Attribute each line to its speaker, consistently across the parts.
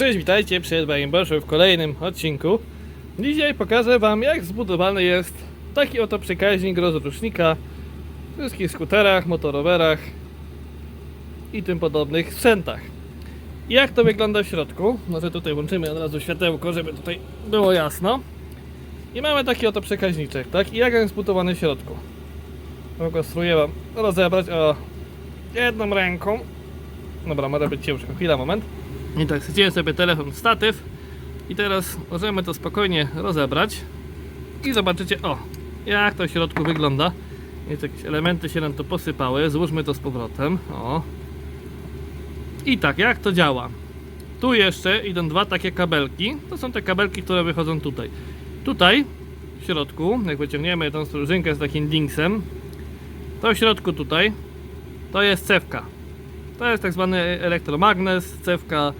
Speaker 1: Cześć, witajcie Edwardem Boszu w kolejnym odcinku. Dzisiaj pokażę Wam jak zbudowany jest taki oto przekaźnik rozrusznika w wszystkich skuterach, motorowerach i tym podobnych sprzętach. Jak to wygląda w środku? Może tutaj włączymy od razu światełko, żeby tutaj było jasno. I mamy taki oto przekaźniczek, tak? I jak on jest zbudowany w środku? Mogę spróbuję Wam rozebrać o jedną ręką. Dobra, może być ciężko. Chwila, moment. I tak, zdziałem sobie telefon, statyw i teraz możemy to spokojnie rozebrać i zobaczycie, o, jak to w środku wygląda. Więc jakieś elementy się nam tu posypały, złóżmy to z powrotem, o. I tak, jak to działa? Tu jeszcze idą dwa takie kabelki, to są te kabelki, które wychodzą tutaj. Tutaj, w środku, jak wyciągniemy tą sprужynkę z takim dingsem, to w środku tutaj, to jest cewka. To jest tak zwany elektromagnes, cewka,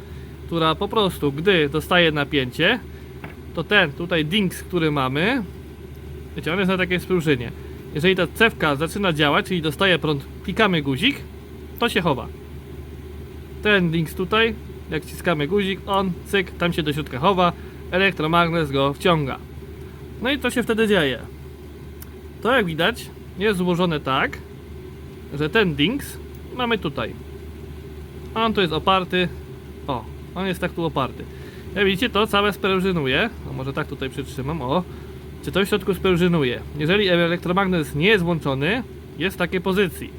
Speaker 1: która po prostu, gdy dostaje napięcie, to ten tutaj dings, który mamy, wiecie, on jest na takiej sprużynie. Jeżeli ta cewka zaczyna działać, czyli dostaje prąd, klikamy guzik, to się chowa. Ten dings tutaj, jak ściskamy guzik, on, cyk, tam się do środka chowa, elektromagnes go wciąga. No i co się wtedy dzieje? To jak widać, jest złożone tak, że ten dings mamy tutaj. A on tu jest oparty. O, on jest tak tu oparty. Jak widzicie, to całe sprężynuje. A może tak tutaj przytrzymam. O, czy to w środku sprężynuje. Jeżeli elektromagnes nie jest włączony, jest w takiej pozycji.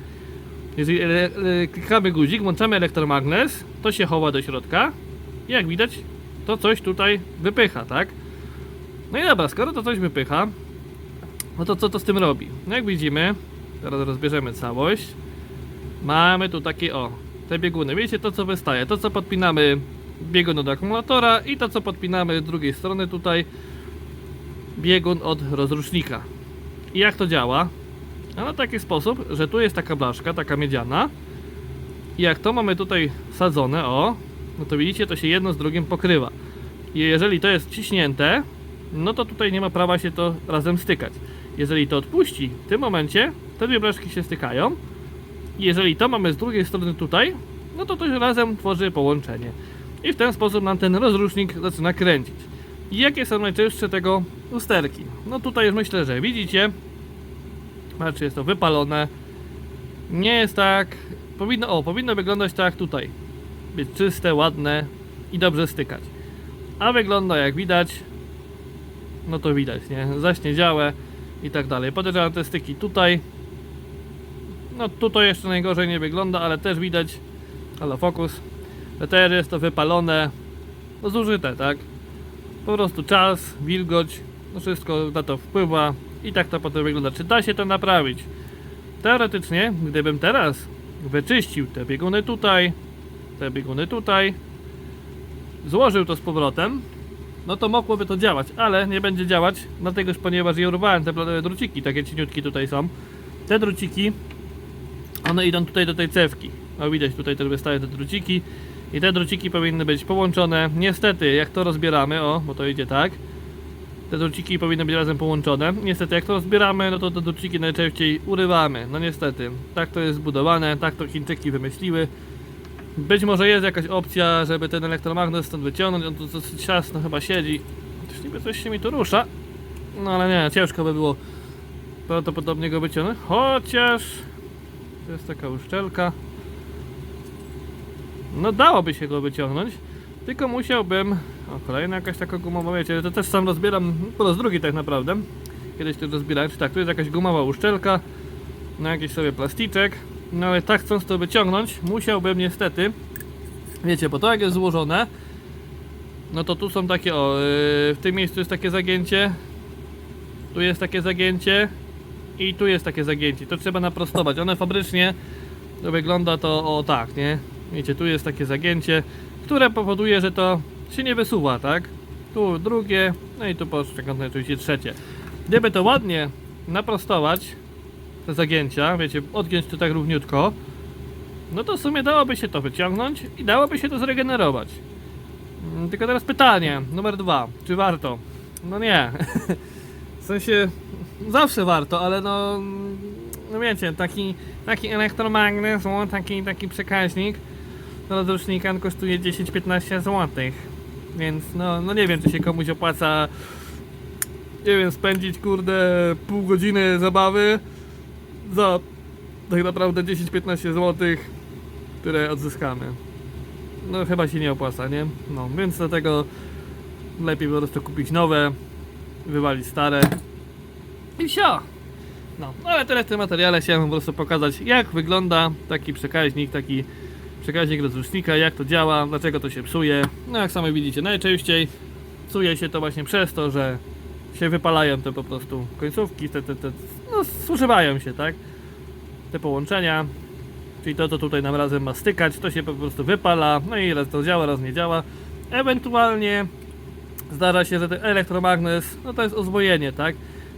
Speaker 1: Jeżeli ele- klikamy guzik, włączamy elektromagnes, to się chowa do środka. I jak widać, to coś tutaj wypycha, tak? No i dobra, skoro to coś wypycha, no to co to z tym robi? No jak widzimy, teraz rozbierzemy całość. Mamy tu takie o, te bieguny. Wiecie to co wystaje? To co podpinamy biegun od akumulatora i to co podpinamy z drugiej strony tutaj biegun od rozrusznika. I jak to działa? A na taki sposób, że tu jest taka blaszka, taka miedziana i jak to mamy tutaj sadzone, o, no to widzicie, to się jedno z drugim pokrywa. I jeżeli to jest ciśnięte, no to tutaj nie ma prawa się to razem stykać. Jeżeli to odpuści, w tym momencie te dwie blaszki się stykają jeżeli to mamy z drugiej strony tutaj, no to to razem tworzy połączenie. I w ten sposób nam ten rozrusznik zaczyna kręcić. I jakie są najczęstsze tego usterki? No tutaj już myślę, że widzicie. Znaczy jest to wypalone. Nie jest tak. Powinno, o, powinno wyglądać tak tutaj. Być czyste, ładne i dobrze stykać. A wygląda jak widać. No to widać, nie? Zaśniedziałe i tak dalej. Podejrzewam te styki tutaj. No tutaj jeszcze najgorzej nie wygląda, ale też widać, halo fokus, że też jest to wypalone, no zużyte, tak? Po prostu czas, wilgoć, no wszystko na to wpływa i tak to potem wygląda. Czy da się to naprawić? Teoretycznie, gdybym teraz wyczyścił te bieguny tutaj, te bieguny tutaj, złożył to z powrotem, no to mogłoby to działać, ale nie będzie działać, dlatego, ponieważ ja urwałem te druciki, takie cieniutki tutaj są, te druciki one idą tutaj do tej cewki. No widać tutaj też wystają te druciki i te druciki powinny być połączone. Niestety, jak to rozbieramy, o, bo to idzie tak. Te druciki powinny być razem połączone. Niestety, jak to rozbieramy, no to te druciki najczęściej urywamy. No niestety, tak to jest zbudowane, tak to Chińczyki wymyśliły. Być może jest jakaś opcja, żeby ten elektromagnes stąd wyciągnąć, on tu dosyć ciasno chyba siedzi. Też niby coś się mi tu rusza. No ale nie, ciężko by było prawdopodobnie go wyciągnąć. Chociaż to jest taka uszczelka. No dałoby się go wyciągnąć, tylko musiałbym... O, kolejna jakaś taka gumowa, wiecie, to też sam rozbieram po raz drugi tak naprawdę. Kiedyś to rozbierałem, czy tak, tu jest jakaś gumowa uszczelka, na jakiś sobie plasticzek. No ale tak chcąc to wyciągnąć, musiałbym niestety, wiecie, bo to jak jest złożone, no to tu są takie, o, yy, w tym miejscu jest takie zagięcie, tu jest takie zagięcie, i tu jest takie zagięcie, to trzeba naprostować. One fabrycznie wygląda to o tak, nie? Wiecie, tu jest takie zagięcie, które powoduje, że to się nie wysuwa, tak? Tu drugie, no i tu poszczególnie oczywiście trzecie. Gdyby to ładnie naprostować, te zagięcia, wiecie, odgiąć to tak równiutko, no to w sumie dałoby się to wyciągnąć i dałoby się to zregenerować. Mm, Tylko teraz pytanie, numer dwa, czy warto? No nie. W sensie, zawsze warto, ale no, no wiecie, taki, taki elektromagnes, taki, taki przekaźnik, rozrusznika kosztuje 10-15 zł. Więc no, no nie wiem, czy się komuś opłaca nie wiem, spędzić kurde pół godziny zabawy za tak naprawdę 10-15 zł, które odzyskamy. No chyba się nie opłaca, nie? No, więc dlatego lepiej po prostu kupić nowe, wywalić stare i wsio. No, ale tyle w tym materiale chciałem po prostu pokazać jak wygląda taki przekaźnik, taki przekaźnik rozrusznika, jak to działa, dlaczego to się psuje. No jak sami widzicie, najczęściej psuje się to właśnie przez to, że się wypalają te po prostu końcówki, te, te, te no zużywają się, tak? Te połączenia, czyli to, co tutaj nam razem ma stykać, to się po prostu wypala, no i raz to działa, raz nie działa. Ewentualnie zdarza się, że ten elektromagnes, no to jest uzwojenie, tak?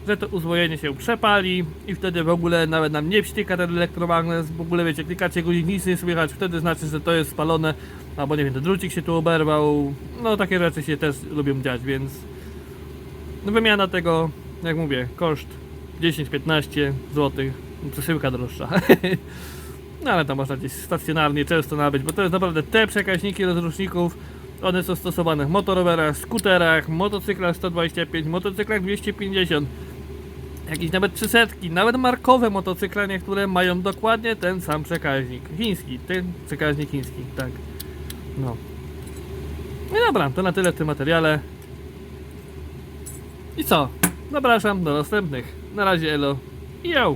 Speaker 1: Że to uzwojenie się przepali i wtedy w ogóle nawet nam nie wścieka ten elektromagnes, w ogóle wiecie, klikacie i nic nie słychać, wtedy znaczy, że to jest spalone, albo nie wiem, ten drucik się tu oberwał, no takie rzeczy się też lubią dziać, więc no wymiana tego, jak mówię, koszt 10-15 zł, przesyłka droższa. no ale to można gdzieś stacjonarnie często nabyć, bo to jest naprawdę te przekaźniki rozruszników, one są stosowane w motorowerach, skuterach, motocyklach 125, motocyklach 250, jakieś nawet 300, nawet markowe motocykle niektóre mają dokładnie ten sam przekaźnik. Chiński, ten przekaźnik chiński, tak. No. No dobra, to na tyle w tym materiale. I co? Zapraszam do następnych. Na razie elo. Yo!